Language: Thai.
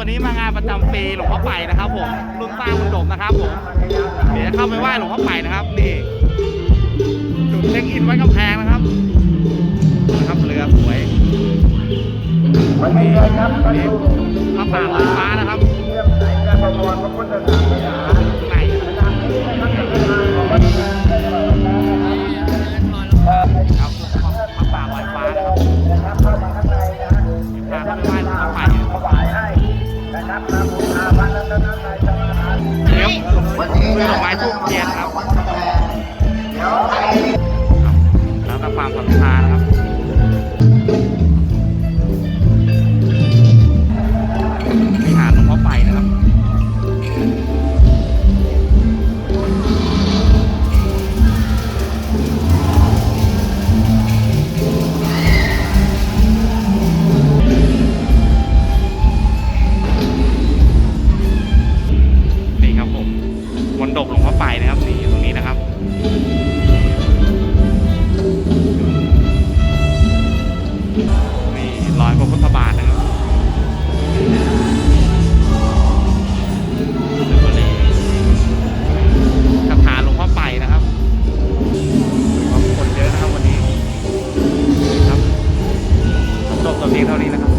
วันนี้มางานประจำปีหลวงพ่อไปนะครับผมรุ่นสร้างบุญดมนะครับผมเดี๋ยวเข้าไปไหว้หลวงพ่อไปนะครับนี่จุดเช็คอินไว้กำแพงนะครับนะครับเรือสวยนี่นี่พระป่าลอยฟ้านะครับครับพระป่าลอยฟ้านะครับพาเข้าไปไหว้หลวงพ่อไป เดี๋ยวเรื่องดอกไม้ทูบเทียนครับแล้วก็ความศรัทธา ดกหลวงข้อไปนะครับนี่อยู่ตรงนี้นะครับนี่ลอยพระพุทธบาทนะครับคาถาหลงพ่อไปนะครับคนเยอะนะครับวันนี้จบตอนนี้เท่านี้นะครับ